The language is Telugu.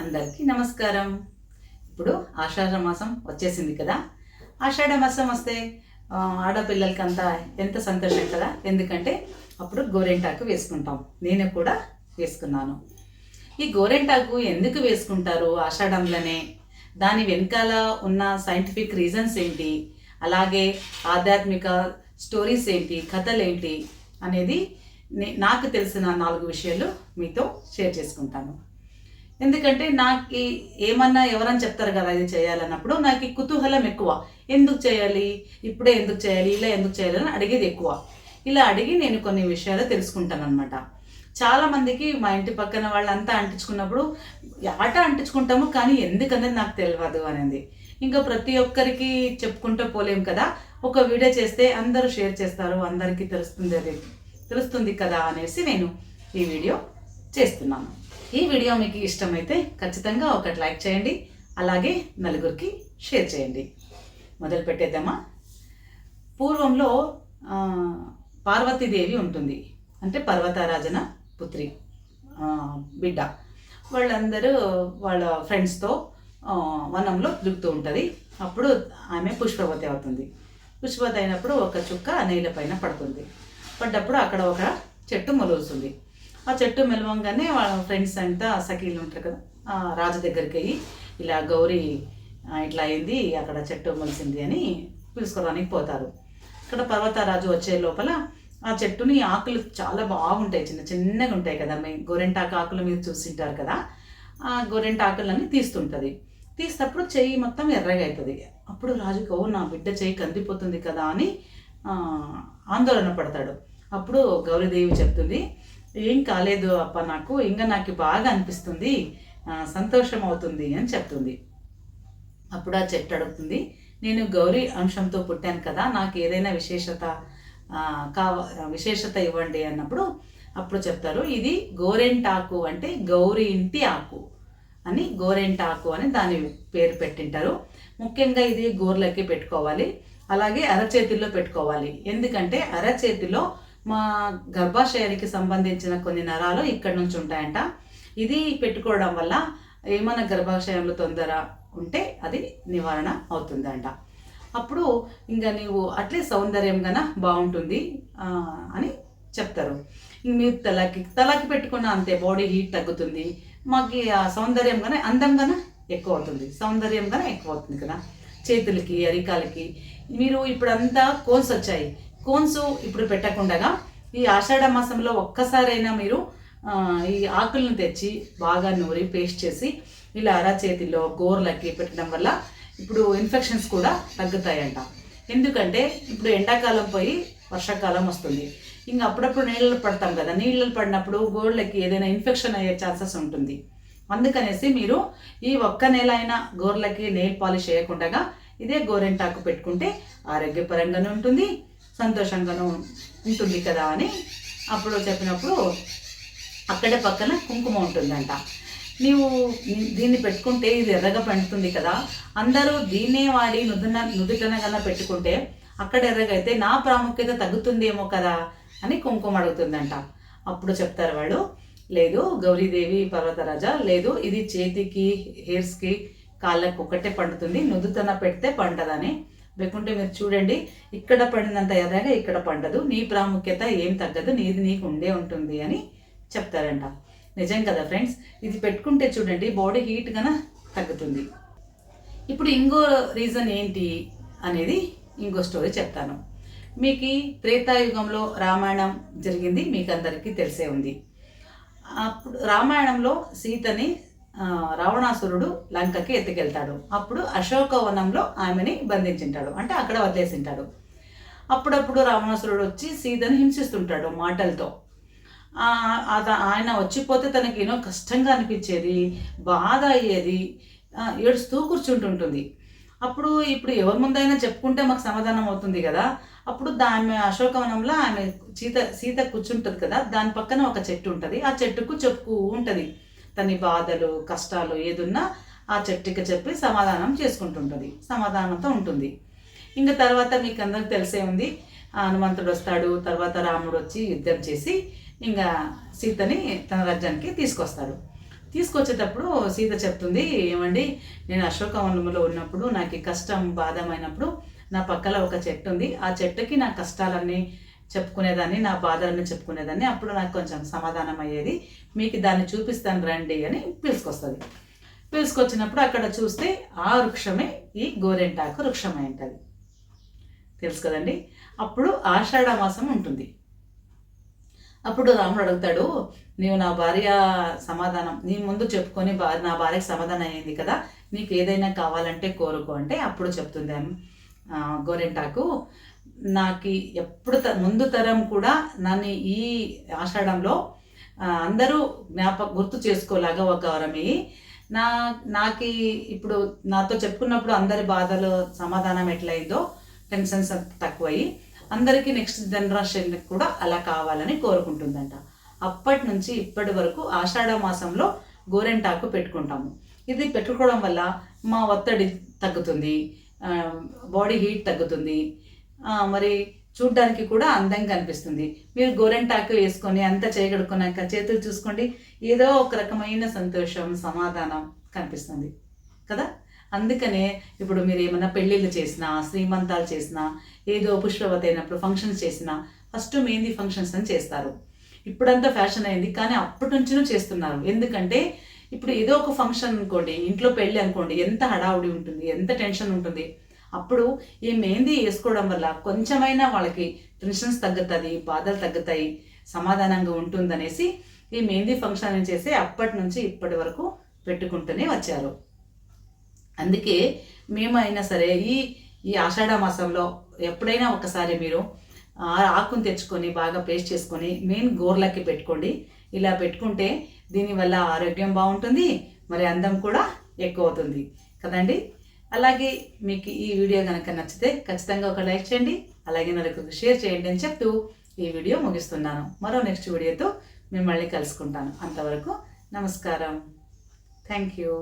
అందరికీ నమస్కారం. ఇప్పుడు ఆషాఢ మాసం వచ్చేసింది కదా. ఆషాఢ మాసం వస్తే ఆడపిల్లలకి అంతా ఎంత సంతోషం కదా. ఎందుకంటే అప్పుడు గోరెంటాకు వేసుకుంటాం. నేను కూడా వేసుకున్నాను. ఈ గోరెంటాకు ఎందుకు వేసుకుంటారు ఆషాఢంలోనే? దాని వెనకాల ఉన్న సైంటిఫిక్ రీజన్స్ ఏంటి? అలాగే ఆధ్యాత్మిక స్టోరీస్ ఏంటి? కథలు ఏంటి? అనేది నే- నాకు తెలిసిన నాలుగు విషయాలు మీతో షేర్ చేసుకుంటాను. ఎందుకంటే నాకు ఈ- ఏమన్నా ఎవరని చెప్తారు కదా ఇది చేయాలన్నప్పుడు నాకు ఈ కుతూహలం ఎక్కువ. ఎందుకు చేయాలి? ఇప్పుడే ఎందుకు చేయాలి? ఇలా ఎందుకు చేయాలి అని అడిగేది ఎక్కువ. ఇలా అడిగి నేను కొన్ని విషయాలు తెలుసుకుంటాను అనమాట చాలామందికి మా ఇంటి పక్కన వాళ్ళంతా అంటించుకున్నప్పుడు ఆట అంటించుకుంటాము కానీ ఎందుకనేది నాకు తెలియదు అనేది. ఇంకా ప్రతి ఒక్కరికి చెప్పుకుంటూ పోలేం కదా. ఒక వీడియో చేస్తే అందరూ షేర్ చేస్తారు అందరికీ తెలుస్తుంది అది తెలుస్తుంది కదా అనేసి నేను ఈ వీడియో చేస్తున్నాను. ఈ వీడియో మీకు ఇష్టమైతే ఖచ్చితంగా ఒకటి లైక్ చేయండి అలాగే నలుగురికి షేర్ చేయండి. మొదలు పెట్టేద్దామా? పూర్వంలో పార్వతీదేవి ఉంటుంది. అంటే పర్వతారాజన పుత్రి బిడ్డ. వాళ్ళందరూ వాళ్ళ ఫ్రెండ్స్తో వనంలో దిగుతూ ఉంటుంది. అప్పుడు ఆమె పుష్పవతి అవుతుంది. పుష్పవతి అయినప్పుడు ఒక చుక్క నేల పైన పడుతుంది. పడ్డప్పుడు అక్కడ ఒక చెట్టు మొలుస్తుంది ఆ చెట్టు మెలవంగానే వాళ్ళ ఫ్రెండ్స్ అంతా సఖీలు ఉంటారు కదా ఆ రాజు దగ్గరికి అయ్యి ఇలా గౌరీ ఇట్లా అయింది అక్కడ చెట్టు మొలిసింది అని పిలుచుకోవడానికి పోతారు. ఇక్కడ పర్వతరాజు వచ్చే లోపల ఆ చెట్టుని ఆకులు చాలా బాగుంటాయి చిన్న చిన్నగా ఉంటాయి కదా. మీ గోరెంటాకు ఆకులు మీరు చూసింటారు కదా ఆ గోరెంటాకులన్నీ తీస్తుంటుంది. తీసినప్పుడు చెయ్యి మొత్తం ఎర్రగా అవుతుంది అప్పుడు రాజుకి ఓ నా బిడ్డ చెయ్యి కందిపోతుంది కదా అని ఆందోళన పడతాడు. అప్పుడు గౌరీదేవి చెప్తుంది ఏం కాలేదు అప్ప నాకు ఇంకా నాకు బాగా అనిపిస్తుంది సంతోషం అవుతుంది అని చెప్తుంది. అప్పుడు ఆ చెట్టు అడుగుతుంది నేను గౌరీ అంశంతో పుట్టాను కదా నాకు ఏదైనా విశేషత కావ విశేషత ఇవ్వండి అన్నప్పుడు అప్పుడు చెప్తారు ఇది గోరెంటాకు అంటే గౌరీ ఇంటి ఆకు అని గోరెంటాకు అని దాని పేరు పెట్టింటారు. ముఖ్యంగా ఇది గోర్లకి పెట్టుకోవాలి అలాగే అరచేతిలో పెట్టుకోవాలి. ఎందుకంటే అరచేతిలో మా గర్భాశయానికి సంబంధించిన కొన్ని నరాలు ఇక్కడ నుంచి ఉంటాయంట. ఇది పెట్టుకోవడం వల్ల ఏమైనా గర్భాశయంలో తొందర ఉంటే అది నివారణ అవుతుందంట. అప్పుడు ఇంకా నీవు అట్లే సౌందర్యం గన బాగుంటుంది అని చెప్తారు. ఇంక మీరు తలకి తలకి పెట్టుకున్న అంతే బాడీ హీట్ తగ్గుతుంది. మాకు ఆ సౌందర్యం కన్నా అందంగానే ఎక్కువ అవుతుంది. సౌందర్యం కన్నా ఎక్కువ అవుతుంది కదా. చేతులకి అరికాలకి. మీరు ఇప్పుడు అంతా కోన్స్ వచ్చాయి. కోన్స్ ఇప్పుడు పెట్టకుండా ఈ ఆషాఢ మాసంలో ఒక్కసారైనా మీరు ఈ ఆకులను తెచ్చి బాగా నూరి పేస్ట్ చేసి ఇలా అరచేతిలో గోర్లకి పెట్టడం వల్ల ఇప్పుడు ఇన్ఫెక్షన్స్ కూడా తగ్గుతాయంట. ఎందుకంటే ఇప్పుడు ఎండాకాలం పోయి వర్షాకాలం వస్తుంది. ఇంకా అప్పుడప్పుడు నీళ్ళు పడతాం కదా నీళ్ళు పడినప్పుడు గోర్లకి ఏదైనా ఇన్ఫెక్షన్ అయ్యే ఛాన్సెస్ ఉంటుంది. అందుకనేసి మీరు ఈ ఒక్క నెల అయినా గోర్లకి నెయిల్ పాలిష్ చేయకుండా ఇదే గోరెంటాకు పెట్టుకుంటే ఆరోగ్యపరంగానే ఉంటుంది సంతోషంగానూ ఉంటుంది కదా అని అప్పుడు చెప్పినప్పుడు అక్కడే పక్కన కుంకుమ ఉంటుందంట. నీవు దీన్ని పెట్టుకుంటే ఇది ఎర్రగా పండుతుంది కదా. అందరూ దీన్నే వాడి నుదున నుదుటన కన్నా పెట్టుకుంటే అక్కడ ఎర్రగా అయితే నా ప్రాముఖ్యత తగ్గుతుందేమో కదా అని కుంకుమ అడుగుతుందంట. అప్పుడు చెప్తారు వాళ్ళు లేదు గౌరీదేవి పర్వతరాజ లేదు ఇది చేతికి హెయిర్స్కి కాళ్ళకు ఒక్కటే పండుతుంది నుదుతన పెడితే పండదని లేకుంటే మీరు చూడండి ఇక్కడ పడినంత ఎర్రగా ఇక్కడ పండదు. నీ ప్రాముఖ్యత ఏం తగ్గదు నీది నీకు ఉండే ఉంటుంది అని చెప్తారంట. నిజం కదా ఫ్రెండ్స్? ఇది పెట్టుకుంటే చూడండి బాడీ హీట్ గన తగ్గుతుంది. ఇప్పుడు ఇంకో రీజన్ ఏంటి అనేది ఇంకో స్టోరీ చెప్తాను. మీకు త్రేతాయుగంలో రామాయణం జరిగింది మీకు అందరికీ తెలిసే ఉంది. అప్పుడు రామాయణంలో సీతని రావణాసురుడు లంకకి ఎత్తుకెళ్తాడు. అప్పుడు అశోకవనంలో ఆమెని బంధించింటాడు. అంటే అక్కడ వదిలేసింటాడు. అప్పుడప్పుడు రావణాసురుడు వచ్చి సీతని హింసిస్తుంటాడు మాటలతో. ఆయన వచ్చిపోతే తనకి ఎన్నో కష్టంగా అనిపించేది బాధ అయ్యేది ఏడుస్తూ కూర్చుంటుంటుంది. అప్పుడు ఇప్పుడు ఎవరి ముందైనా చెప్పుకుంటే మాకు సమాధానం అవుతుంది కదా. అప్పుడు దా ఆమె అశోకవనంలో ఆమె సీత సీత కూర్చుంటుంది కదా. దాని పక్కన ఒక చెట్టు ఉంటుంది. ఆ చెట్టుకు చెప్పు ఉంటుంది తన బాధలు కష్టాలు ఏదున్నా ఆ చెట్టుకి చెప్పి సమాధానం చేసుకుంటుంటుంది. సమాధానంతో ఉంటుంది. ఇంకా తర్వాత మీకు అందరికి తెలిసే ఉంది. ఆ హనుమంతుడు వస్తాడు. తర్వాత రాముడు వచ్చి యుద్ధం చేసి ఇంకా సీతని తన రాజ్యానికి తీసుకొస్తాడు. తీసుకొచ్చేటప్పుడు సీత చెప్తుంది ఏమండి నేను అశోకవనంలో ఉన్నప్పుడు నాకు కష్టం బాధమైనప్పుడు నా పక్కల ఒక చెట్టు ఉంది. ఆ చెట్టుకి నా కష్టాలన్నీ చెప్పుకునేదాన్ని నా బాధలన్నీ చెప్పుకునేదాన్ని. అప్పుడు నాకు కొంచెం సమాధానం అయ్యేది మీకు దాన్ని చూపిస్తాను రండి అని పిలుచుకొస్తుంది పిలుచుకొచ్చినప్పుడు అక్కడ చూస్తే ఆ వృక్షమే ఈ గోరెంటాకు వృక్షమై ఉంటుంది. తెలుసు కదండి? అప్పుడు ఆషాఢ మాసం ఉంటుంది. అప్పుడు రాముడు అడుగుతాడు నీవు నా భార్య సమాధానం నీ ముందు చెప్పుకొని నా భార్యకి సమాధానం అయ్యింది కదా నీకు ఏదైనా కావాలంటే కోరుకో అంటే అప్పుడు చెప్తుంది. గోరెంటాకు నాకు ఎప్పుడు త ముందు తరం కూడా నన్ను ఈ ఆషాఢంలో అందరూ జ్ఞాపక గుర్తు చేసుకోలాగా ఒక వరమి. నా నాకు ఇప్పుడు నాతో చెప్పుకున్నప్పుడు అందరి బాధలు సమాధానం ఎట్లయిందో టెన్షన్స్ తక్కువయ్యి అందరికీ నెక్స్ట్ జనరేషన్ కూడా అలా కావాలని కోరుకుంటుందంట. అప్పటి నుంచి ఇప్పటి వరకు ఆషాఢ మాసంలో గోరెంటాకు పెట్టుకుంటాము. ఇది పెట్టుకోవడం వల్ల మా ఒత్తిడి తగ్గుతుంది బాడీ హీట్ తగ్గుతుంది మరి చూడ్డానికి కూడా అందంగా కనిపిస్తుంది. మీరు గోరెంటాకు వేసుకొని అంతా చేయగడుకున్నాక చేతులు చూసుకోండి ఏదో ఒక రకమైన సంతోషం సమాధానం కనిపిస్తుంది. కదా? అందుకనే ఇప్పుడు మీరు ఏమైనా పెళ్ళిళ్ళు చేసినా శ్రీమంతాలు చేసినా ఏదో పుష్పవతి అయినప్పుడు ఫంక్షన్స్ చేసినా ఫస్ట్ మెహందీ ఫంక్షన్స్ అని చేస్తారు. ఇప్పుడంతా ఫ్యాషన్ అయింది కానీ అప్పటి నుంచినూ చేస్తున్నారు. ఎందుకంటే ఇప్పుడు ఏదో ఒక ఫంక్షన్ అనుకోండి ఇంట్లో పెళ్ళి అనుకోండి ఎంత హడావుడి ఉంటుంది ఎంత టెన్షన్ ఉంటుంది. అప్పుడు ఈ మెహందీ వేసుకోవడం వల్ల కొంచెమైనా వాళ్ళకి టెన్షన్స్ తగ్గుతుంది బాధలు తగ్గుతాయి సమాధానంగా ఉంటుందనేసి ఈ మెహందీ ఫంక్షన్ చేసి అప్పటి నుంచి ఇప్పటి వరకు పెట్టుకుంటూనే వచ్చారు. అందుకే మేమైనా సరే ఈ ఈ ఆషాఢ మాసంలో ఎప్పుడైనా ఒకసారి మీరు ఆ ఆకును తెచ్చుకొని బాగా పేస్ట్ చేసుకొని మెయిన్ గోర్లకి పెట్టుకోండి. ఇలా పెట్టుకుంటే దీనివల్ల ఆరోగ్యం బాగుంటుంది మరి అందం కూడా ఎక్కువ అవుతుంది. కదండి? అలాగే మీకు ఈ వీడియో కనుక నచ్చితే ఖచ్చితంగా ఒక లైక్ చేయండి అలాగే నలుగురికి షేర్ చేయండి అని చెప్తూ ఈ వీడియో ముగిస్తున్నాను. మరో నెక్స్ట్ వీడియోతో మిమ్మల్ని కలుసుకుంటాను. అంతవరకు నమస్కారం. Thank you.